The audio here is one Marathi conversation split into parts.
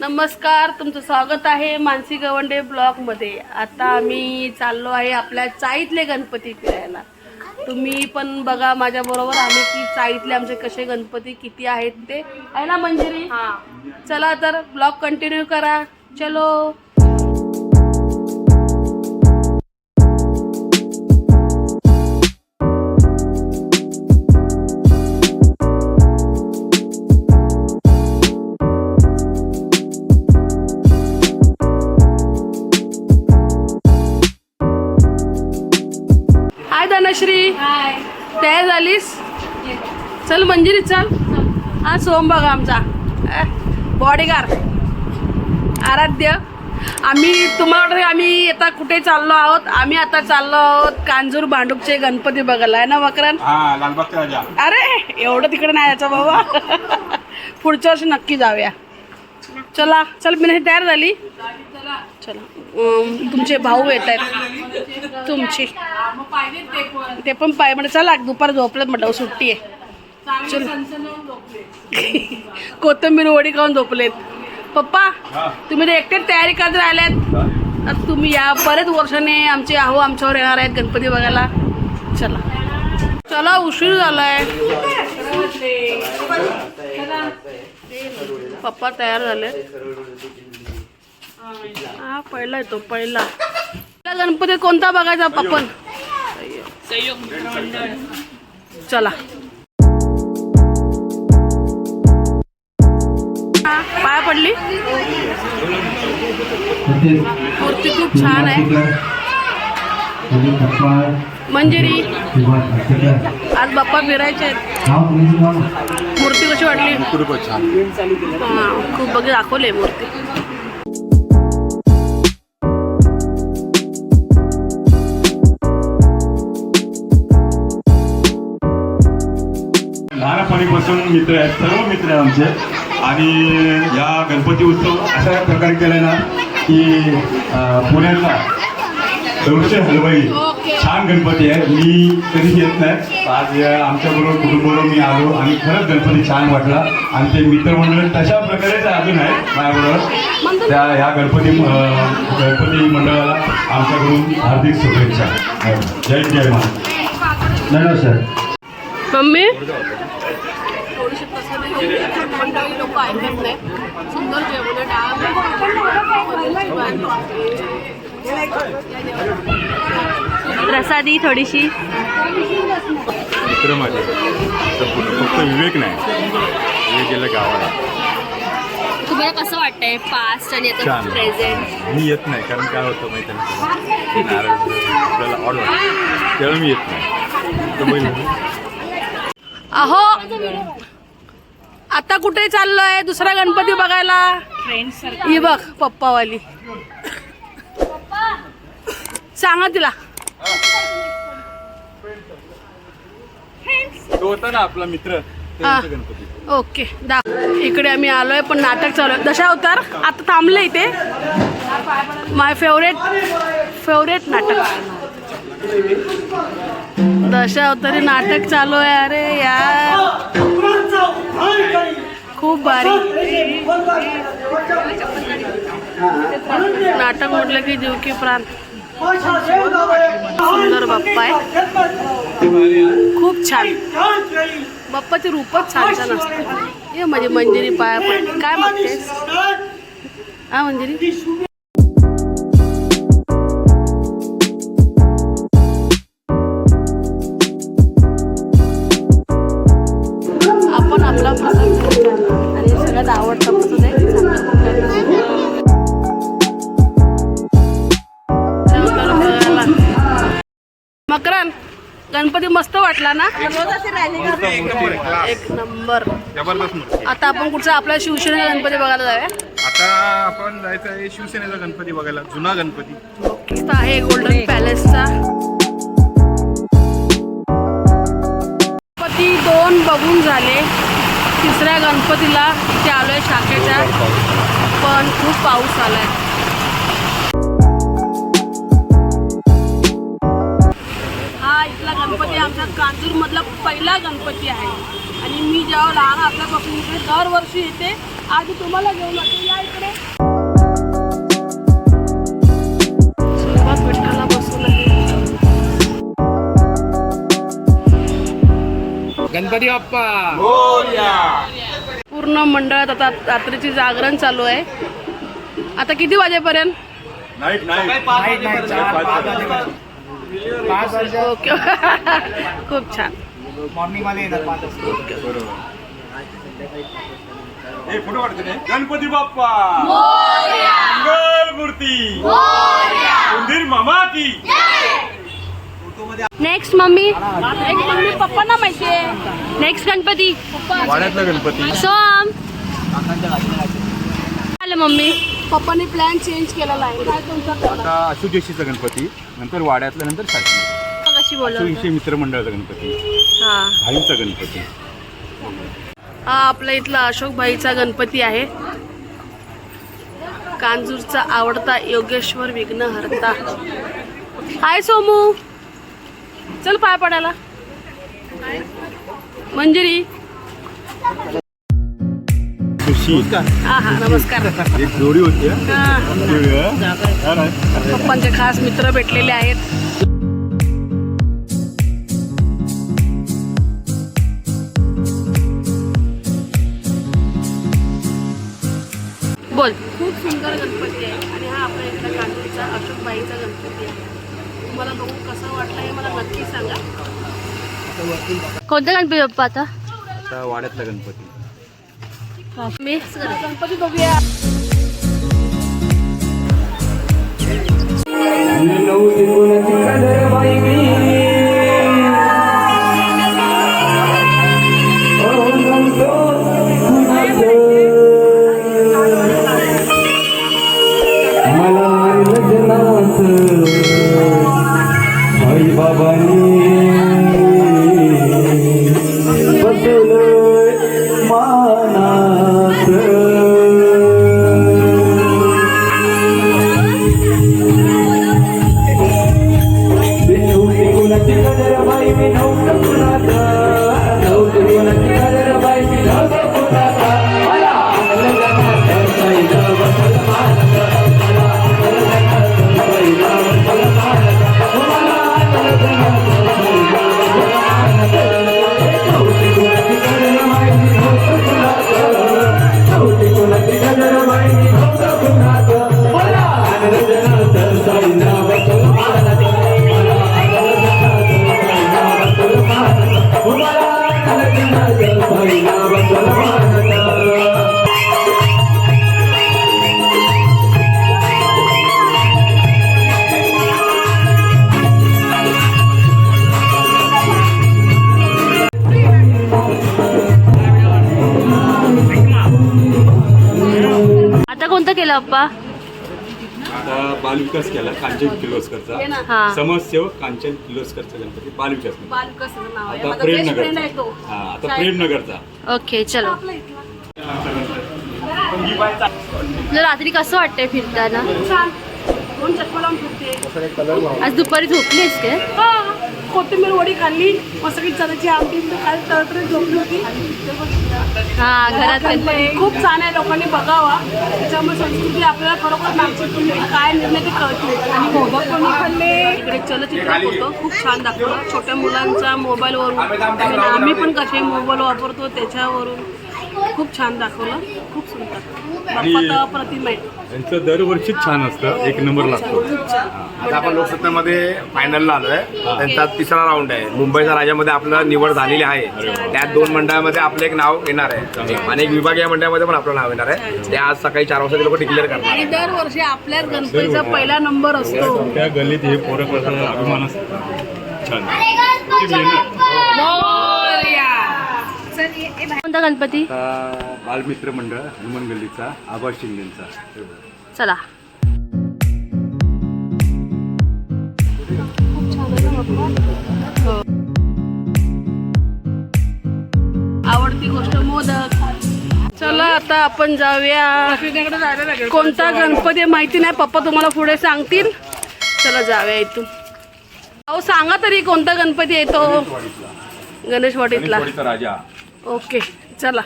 नमस्कार तुमचं स्वागत आहे मानसी गवंडे ब्लॉगमध्ये आता आम्ही चाललो आहे आपल्या चाईतले गणपती फिरायला. तुम्ही पण बघा माझ्याबरोबर आले की चाईतले आमचे कसे गणपती किती आहेत ते. आहे ना मंजिरी? चला तर ब्लॉग कंटिन्यू करा. चलो. झालीस? चल मंजिरी चल. हा सोम बघा आमचा. बॉडीगार्ड आराध्य. आम्ही तुम्हाला आम्ही आता कुठे चाललो आहोत? आम्ही आता चाललो आहोत कांजूर भांडूपचे गणपती बघायला. आहे ना वक्रण? हा अरे एवढं तिकडे नाही यायचं बाबा. पुढच्या वर्षी नक्की जाऊया. चला चल मी तयार झाली. चला. तुमचे भाऊ येत आहेत. तुमची. ते पण पाय म्हणजे चला दुपार झोपलेत म्हटलं सुट्टी आहे. चल. कोथिंबीर वडी खाऊन झोपलेत. पप्पा तुम्ही तर एकटेच तयारी करत राहिल्यात. आता तुम्ही या बरेच वर्षाने आमचे आहो आमच्यावर येणार आहेत गणपती बघायला. चला. चला उशीर झालाय. पप्पा तयार झाले. हा पहिला येतो पहिला. गणपती कोणता बघायचा आपण? चला. हा, पाय पडली? मूर्ती खूप छान आहे. मंजिरी. आज बाप्पा फिरायचे आहेत. मूर्ती कशी वाटली? छान खूप बघ दाखवले मूर्ती. लहानपणीपासून मित्र आहेत सर्व मित्र आहेत आमचे. आणि या गणपती उत्सव अशा प्रकारे केला ना की पुण्याला दौडचे हलवाई. छान गणपती आहे. मी कधी येत नाही. आज या आमच्याबरोबर कुटुंबाबरोबर मी आलो आणि खरंच गणपती छान वाटला. आणि ते मित्रमंडळ तशा प्रकारेच अजून आहे माझ्याबरोबर. त्या ह्या गणपती गणपती मंडळाला आमच्याकडून हार्दिक शुभेच्छा. जय जय मा धन्यवाद सर मम्मी? लोक ऐकत नाही सुंदर जेवण डाळ प्रसादी थोडीशी. मित्र माझे संपूर्ण फक्त विवेक नाही. विवेक गेला गावाला. तुम्हाला कसं वाटतंय पास्ट आणि आता छान. प्रेझेंट मी येत नाही कारण काय होतं माहिती आपल्याला ऑर्डर त्यावेळेला मी येत नाही. अहो आता कुठे चाललोय? दुसरा गणपती बघायला. ही बघ पप्पावाली. सांगा तिला. तो होता ना आपला मित्र हा. त्यांचा गणपती. ओके दाख इकडे आम्ही आलोय पण नाटक चालू आहे. दशा अवतार आता थांबले इथे. माय फेवरेट फेवरेट नाटक. दशा अवतारी नाटक चालू आहे. अरे यार. खूप भारी. नाटक म्हटलं की जीव की प्राण. सुंदर बाप्पा आहे. खूप छान. बाप्पाचे रूपच छान छान असते ये माझी मंजिरी पाया पण काय मागतेस हा मंजिरी? मकरन गणपती मस्त वाटला ना? एक नंबर. जबरदस्त मूर्ती आता आपण कुठचा आपला शिवसेना गणपती बघायला जाऊया? आता आपण जायचं आहे शिवसेनेचा गणपती बघायला जुना गणपती. आहे गोल्डन पॅलेसचा गणपती दोन बघून झाले. तिसऱ्या गणपतीला इथे आलोय शाखेच्या. पण खूप पाऊस आलाय. गणपती आमच्या कांजूर मधला पहिला गणपती आहे. आणि मी जेव्हा लहान असल्यापासून इकडे दरवर्षी येते. आधी तुम्हाला घेऊन जातो. या इकडे. विठ्ठला बसून गणपती बाप्पा! पूर्ण मंडळात आता रात्रीची जागरण चालू आहे. आता किती वाजेपर्यंत. नाईट नाईट नाही नाही चार पाच वाजेपर्यंत. पाच वाजता ओके खूप छान मॉर्निंगमध्ये येणार पाच वाजता हे फोटो काढते नाही? गणपती बाप्पा। मंगल मूर्ती। उंदीर मामा की। Next mummy. एक मम्मी पप्पांना माहिती आहे। नेक्स्ट गणपती। वाड्यातला गणपती। सोम आलं मम्मी। पप्पांनी प्लॅन चेंज केलेला आहे. काय तुमचा plan? आता आशुकेशीचा गणपती नंतर वाड्यातला नंतर सासरी कशी आशुकेशी मित्रमंडळाचा गणपती. हा. भाईचा गणपती. हा आपल्या इथला अशोक भाईचा गणपती आहे. कांजूरचा आवडता योगेश्वर विघ्न हरता. हाय सोमू. चल पाय पडायला. मंजिरी. खुशी. हा हा नमस्कार. एक जोडी होती हा. हा, हा? हा? पप्पांचे खास मित्र भेटलेले आहेत. बोल. खूप सुंदर गणपती आहे. आणि हा आपल्या इथला कांजूरचा अशोक भाईचा गणपती आहे. तुम्हाला बघून कसं वाटलं हे मला नक्की सांगा. कोणता गणपती बाप्पा आता? आता वाड्यातला गणपती. मी गणपती बघूया मला केलं आता बालविकास केला कांचन हे किर्लोस्करचा हा. समाजसेवक कांचन किर्लोस्करचा गणपती बालविकास बालकस नाव आहे. आता प्रेमनगरचा. तो. हा आता प्रेमनगरचा. ओके चलो. आपला इथला. तुला रात्री कसं वाटतंय फिरताना? आज दुपारी झोपलीस काय? हा. कोथिंबीर वडी खाल्ली. मस्त की चण्याची आमटी. काल तळतळीत झोपली होती. हा घरात. खूप छान आहे लोकांनी बघावा. त्याच्यामुळे संस्कृती आपल्याला खरोखर नाशिक काय निर्णय ते कळतील. आणि मोदक पण खाल्ले. इकडे चलचित्र होतं खूप छान दाखवलं. छोट्या मुलांचा मोबाईलवरून आम्ही पण कसे मोबाईल वापरतो त्याच्यावरून. खूप छान दाखवलं. खूप सुंदर. आहे यांचं दरवर्षीच छान असतं. एक नंबर लागतो. आता आपण लोकसत्तेमध्ये फायनलला आलोय. त्यांचा तिसरा राऊंड आहे. मुंबईच्या राज्यामध्ये आपलं निवड झालेली आहे. त्यात दोन मंडळामध्ये आपलं एक नाव येणार आहे. आणि एक विभागीय मंडळामध्ये पण आपलं नाव येणार आहे. ते आज सकाळी चार वाजता ते लोक डिक्लेअर करणार आणि दरवर्षी आपल्याच गणपतीचा पहिला नंबर असतो. त्या गल्लीत हे पोरं अभिमान असतो. छान. कोणता गणपती? बालमित्र मंडळ हनुमान गल्लीचा आबा शिंदेचा. चला. आवडती गोष्ट मोदक. चला आता आपण जाऊया. कोणता गणपती माहिती नाही पप्पा तुम्हाला पुढे सांगतील. चला जाऊया इथून. अहो सांगा तरी कोणता गणपती येतो गणेशवाडीतला. गणेशवाडीचा राजा. ओके चला.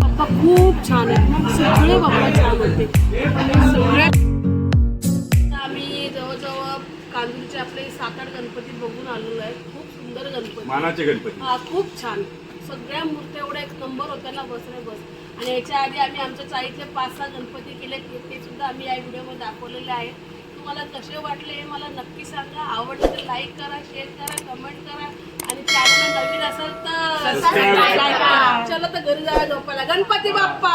पप्पा खूप छान आहेत. सगळे बाप्पा छान होते. सगळे आम्ही जवळजवळ कांदूरचे आपले सात आठ गणपती बघून आलेलो आहेत खूप सुंदर गणपती. हा खूप छान. सगळ्या मूर्त्या एवढ्या एक नंबर होत्याला बस रे बस. आणि याच्या आधी आम्ही आमच्या चाळीतले पाच सहा गणपती केले ते सुद्धा आम्ही या व्हिडिओमध्ये दाखवलेले आहेत. तुम्हाला कसे वाटले हे मला नक्की सांगा. आवडलं तर लाईक करा शेअर करा कमेंट करा. आणि चॅनल नवीन असेल तर चलो तर घरी जाऊया झोपायला. गणपती बाप्पा!